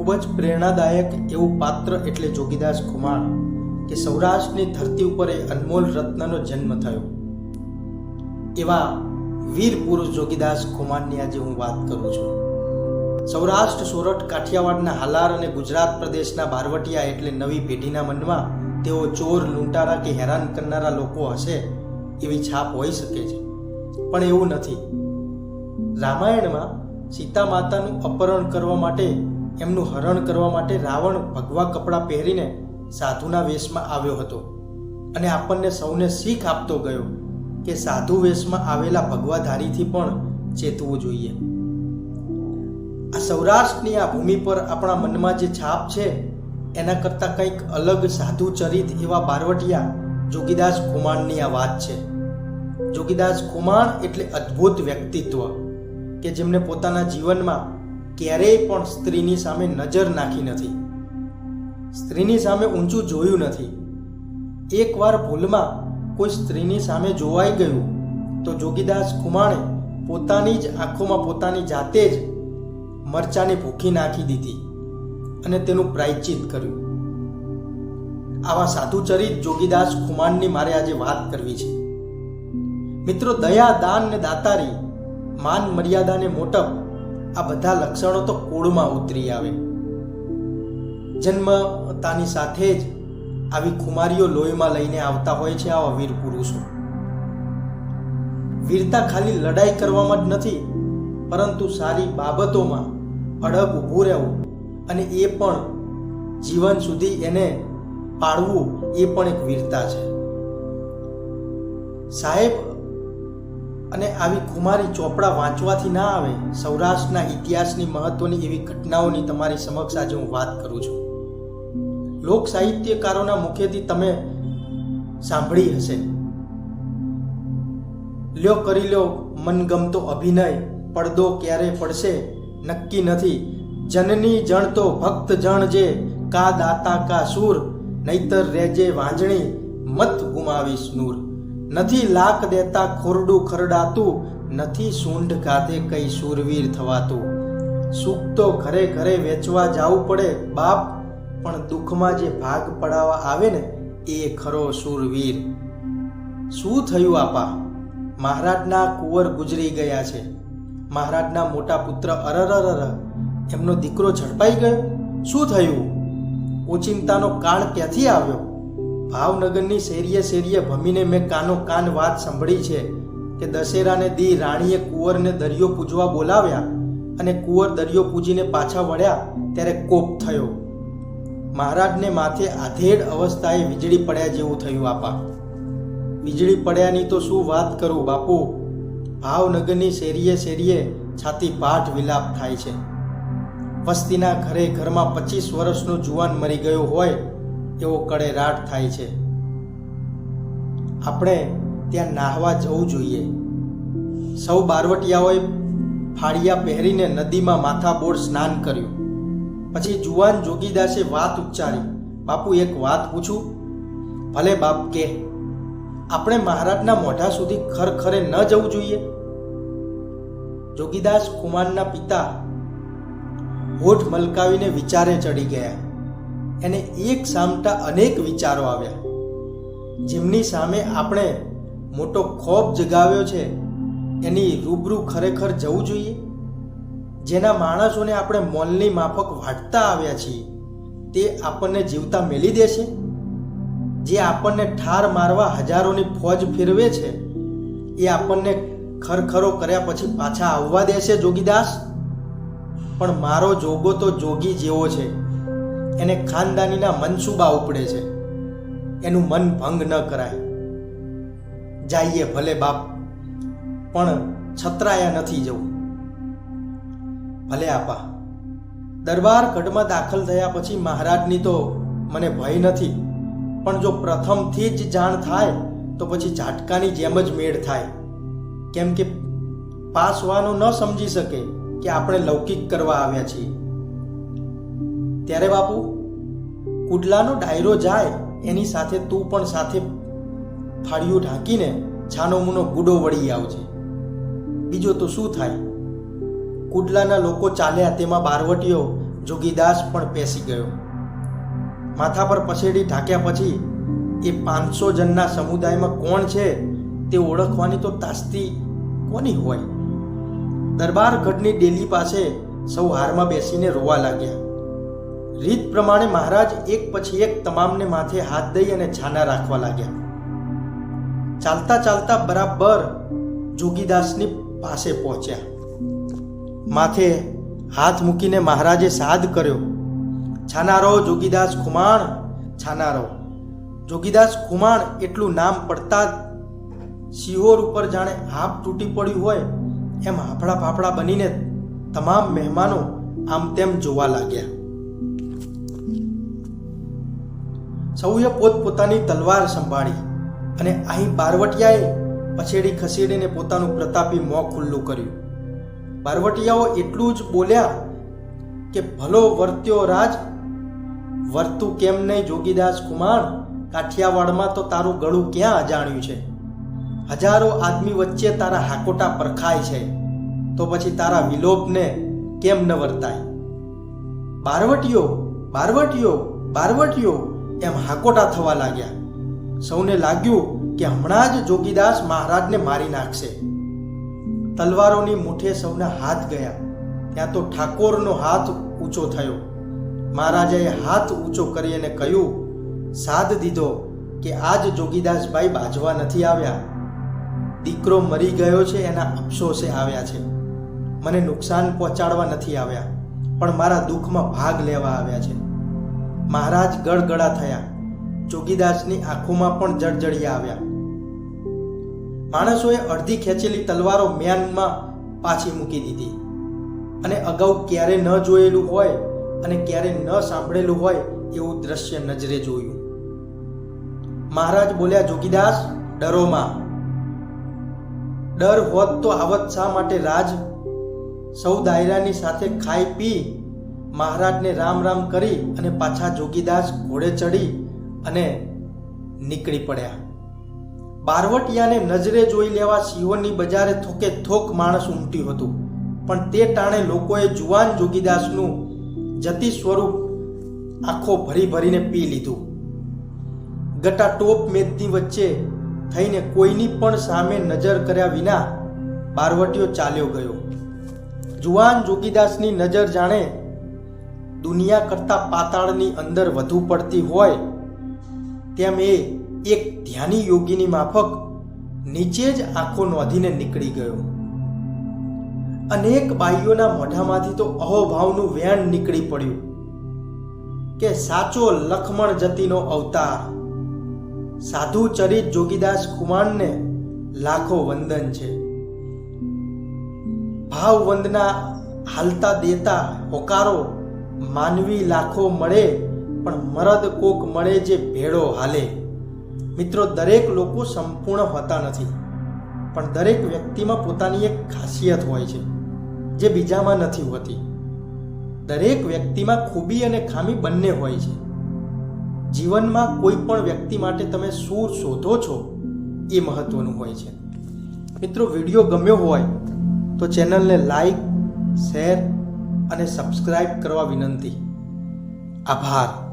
ખૂબ જ પ્રેરણાદાયક એવું પાત્ર એટલે જોગીદાસ ખુમાણ કે સૌરાષ્ટ્રની ધરતી ઉપર એ અનમોલ રત્નનો જન્મ થયો. એવા વીર પુરુષ જોગીદાસ ખુમાણની આજે હું વાત કરું છું. સૌરાષ્ટ્ર, સોરઠ, કાઠિયાવાડના હાલાર અને ગુજરાત પ્રદેશના બારવટિયા એટલે નવી પેઢીના મનમાં તેઓ ચોર, લૂંટારા કે હેરાન કરનારા લોકો હશે એવી છાપ હોઈ શકે છે. પણ એવું નથી. રામાયણમાં સીતા માતાનું અપહરણ કરવા માટે એમનું હરણ કરવા માટે રાવણ ભગવા કપડાં પહેરીને સાધુના વેશમાં આવ્યો હતો અને આપણને સૌને શીખ આપતો ગયો કે સાધુ વેશમાં આવેલા ભગવાધારીથી પણ ચેતવું જોઈએ. આ સૌરાષ્ટ્રની આ ભૂમિ પર આપણા મનમાં જે છાપ છે, એના કરતાં કંઈક અલગ સાધુ ચરિત એવા બારવટિયા જોગીદાસ ખુમાણની આ વાત છે. જોગીદાસ ખુમાણ એટલે અદ્ભુત વ્યક્તિત્વ કે જેમને પોતાના જીવનમાં ક્યારેય પણ સ્ત્રીની સામે નજર નાખી નથી. સ્ત્રીની સામે ઊંચું જોયું નથી. એકવાર ભૂલમાં કોઈ સ્ત્રીની સામે જોવાઈ ગયું, તો જોગીદાસ ખુમાણે પોતાની જ આંખોમાં પોતાની જાતે જ મરચાને ભૂખી નાખી દીધી અને તેનું પ્રાયચિત કર્યું. આવા સાધુચરિત જોગીદાસ ખુમાણની મારે આજે વાત કરવી છે. મિત્રો, દયા, દાન ને દાતારી, માન મર્યાદાને મોટપ આ બધા લક્ષણો તો કુળમાં ઉતરી આવે. જન્મતાની સાથે જ આવી ખુમારીઓ લોહીમાં લઈને આવતા હોય છે આવા વીર પુરુષો. વીરતા ખાલી લડાઈ કરવામાં જ નથી, પરંતુ સારી બાબતોમાં અડગ ઊભું રહેવું અને એ પણ જીવન સુધી એને પાળવું એ પણ એક વીરતા છે. સાહેબ અને આવી કુમારી ચોપડા વાંચવાથી ના આવે, સૌરાષ્ટ્રના ઇતિહાસની મહત્વની એવી ઘટનાઓની તમારી સમક્ષ આજે હું વાત કરું છું. લોક સાહિત્યકારોના મુખેથી તમે સાંભળી હશે. લ્યો કરી લ્યો, મનગમતો અભિનય, પડદો ક્યારે પડશે, નક્કી નથી. જનની જણ તો ભક્ત જણ જે, કા દાતા કા સૂર, નહીતર રેજે વાંજણી, મત ગુમાવીશ નૂર. નથી લાખ દેતા ખોરડું ખરડાતું, નથી સૂંઢ કાતે કઈ શૂરવીર થવાતું. સુખ તો ઘરે ઘરે વેચવા જાવું પડે બાપ, પણ દુઃખમાં જે ભાગ પડાવવા આવે ને, એ ખરો શૂરવીર. શું થયું આપા? મહારાજના કુંવર ગુજરી ગયા છે. મહારાજના મોટા પુત્ર અરરરર, એમનો દીકરો ઝડપાઈ ગયો. શું થયું? ઓચિંતાનો કાળ ક્યાંથી આવ્યો? ભાવનગરની શેરીએ શેરીએ ભમીને મેં કાનો કાન વાત સાંભળી છે કે દશેરાને દી રાણીએ કુંવરને દરિયો પૂજવા બોલાવ્યા અને કુંવર દરિયો પૂજીને પાછા વળ્યા ત્યારે કોપ થયો. મહારાજને માથે આધેડ અવસ્થાએ વીજળી પડ્યા જેવું થયું આપા. વીજળી પડ્યાની તો શું વાત કરું બાપુ? ભાવનગરની શેરીએ શેરીએ છાતી પાઠ વિલાપ થાય છે. વસ્તીના ઘરે ઘરમાં પચીસ વર્ષનો જુવાન મરી ગયો હોય એવો કળેરાટ થાય છે. આપણે ત્યાં નાહવા જવું જોઈએ. સૌ બારવટિયાઓએ ફાળિયા પહેરીને નદીમાં માથાબોળ સ્નાન કર્યું. પછી જુવાન જોગીદાસે વાત ઉચ્ચારી. બાપુ, એક વાત પૂછું? ભલે બાપ કે આપણે મહારાજના મોઢા સુધી ખરખરે ન જવું જોઈએ? જોગીદાસ કુમારના પિતા હોઠ મલકાવીને વિચારે ચડી ગયા. એને એક સામટા અનેક વિચારો આવ્યા. જેમની સામે આપણે મોટો ખોફ જગાવ્યો છે, એની રૂબરૂ ખરેખર જવું જોઈએ. જેના માણસોને આપણે મોલની માફક વાટતા આવ્યા છીએ, તે આપણને જીવતા મેલી દેશે. જે આપણને ઠાર મારવા હજારોની ફોજ ફેરવે છે, એ આપણને ખરખરો કર્યા પછી પાછા આવવા દેશે, જોગીદાસ? પણ મારો જોગો તો જોગી જેવો છે. એને ખાનદાનીના મનસુબા ઉપડે છે. એનું મન ભંગ ન કરાય. જાઈએ ભલે બાપ, પણ છતરાયા નથી જવું. ભલે આપા, દરબાર ગઢમાં દાખલ થયા પછી મહારાજની તો મને ભય નથી, પણ જો પ્રથમથી જ જાણ થાય, તો પછી ઝાટકાની જેમ જ મેળ થાય. કેમ કે પાસવાનો ન સમજી શકે કે આપણે લૌકિક કરવા આવ્યા છીએ. ત્યારે બાપુ, કુડલાનો ડાયરો જાય, એની સાથે તું પણ સાથે ફાળિયું ઢાંકીને છાનો મુનો ગુડો વળી આવજે. બીજો તો શું થાય? કુડલાના લોકો ચાલ્યા તેમાં બારવટીઓ, જોગીદાસ પણ પેસી ગયો. માથા પર પછેડી ઢાંક્યા પછી, એ પાંચસો જણના સમુદાયમાં કોણ છે? તે ઓળખવાની તો તાસ્તી કોની હોય? દરબાર ગઢની ડેલી પાસે સૌ હારમાં બેસીને રોવા લાગ્યા. રીત પ્રમાણે મહારાજ એક પછી એક તમામને માથે હાથ દઈ અને છાના રાખવા લાગ્યા. ચાલતા ચાલતા બરાબર જોગીદાસની પાસે પહોંચ્યા. માથે હાથ મૂકીને મહારાજે સાદ કર્યો છાના રહો જોગીદાસ ખુમાણ છાના રહો જોગીદાસ ખુમાણ એટલું નામ પડતા સિહોર ઉપર જાણે હાફ તૂટી પડ્યું હોય, એમ હાફડા ફાફડા બનીને તમામ મહેમાનો આમ તેમ જોવા લાગ્યા. સૌએ પોતપોતાની તલવાર સંભાળી અને અહીં બારવટિયાએ પછેડી ખસેડીને પોતાનું પ્રતાપી મોં ખુલ્લું કર્યું. બારવટિયાઓ એટલું જ બોલ્યા કે, ભલો વર્ત્યો રાજ, વર્તું કેમ નહીં જોગીદાસ કુમાર? કાઠિયાવાડમાં તો તારું ગળું ક્યાં અજાણ્યું છે? હજારો આદમી વચ્ચે તારા હાકોટા પરખાય છે. તો પછી તારા વિલોપને કેમ ન વર્તાય બારવટીઓ બારવટીઓ બારવટીઓ એમ હાકોટા થવા લાગ્યા. સૌને લાગ્યું કે હમણાં જ જોગીદાસ મહારાજને મારી નાખશે. તલવારોની મુઠે સૌના હાથ ગયા. ત્યાં તો ઠાકોરનો હાથ ઊંચો થયો. મહારાજાએ હાથ ઊંચો કરી અને કહ્યું, સાદ દીધો કે આજ જોગીદાસભાઈ બાજવા નથી આવ્યા. દીકરો મરી ગયો છે, એના અફસોસે આવ્યા છે. મને નુકસાન પહોંચાડવા નથી આવ્યા, પણ મારા દુઃખમાં ભાગ લેવા આવ્યા છે. મહારાજ ગળગળા થયા. જોગીદાસની આંખોમાં પણ જળજળિયા આવ્યા. માણસોએ અડધી ખેંચેલી તલવારો મ્યાનમાં પાછી મૂકી દીધી. અને અગાઉ ક્યારે ન જોયેલું હોય અને ક્યારે ન સાંભળેલું હોય એવું દ્રશ્ય નજરે જોયું. મહારાજ બોલ્યા જોગીદાસ ડરોમાં ડર હોત તો આવત શા માટે રાજ? સૌ દાયરાની સાથે ખાઈ પી મહારાજને રામ રામ કરી અને પાછા જોગીદાસ ઘોડે ચડી અને નીકળી પડ્યા. બારવટિયાને નજરે જોઈ લેવા સિંહોની બજારે થોકે થોક માણસ ઉમટ્યું હતું. પણ તે ટાણે લોકોએ જુવાન જોગીદાસનું જતી સ્વરૂપ આંખો ભરી ભરીને પી લીધું. ગટા ટોપ મેદની વચ્ચે થઈને કોઈની પણ સામે નજર કર્યા વિના બારવટીઓ ચાલ્યો ગયો. જુવાન જોગીદાસની નજર જાણે દુનિયા કરતા પાતાળની અંદર વધુ પડતી હોય, તેમ એ એક ધ્યાની યોગીની માફક નીચે જ આંખો નોંધીને નીકળી ગયો. અનેક બાઈઓના મોઢામાંથી તો અહોભાવનું વેણ નીકળી પડ્યું કે સાચો લખમણ જતીનો અવતાર. સાધુ ચરિત જોગીદાસ કુમારને લાખો વંદન છે. ભાવ વંદના હાલતા દેતા હોકારો માનવી લાખો મળે, પણ મરદ કોક મળે જે ભેળો હાલે. મિત્રો, દરેક લોકો સંપૂર્ણ હોતા નથી, પણ દરેક વ્યક્તિમાં પોતાની એક ખાસિયત હોય છે, જે બીજામાં નથી હોતી. દરેક વ્યક્તિમાં ખૂબી અને ખામી બંને હોય છે. જીવનમાં કોઈ પણ વ્યક્તિ માટે તમે શું શોધો છો, એ મહત્વનું હોય છે. મિત્રો, વીડિયો ગમ્યો હોય, તો ચેનલને લાઈક, શેર અને સબસ્ક્રાઈબ કરવા વિનંતી. આભાર.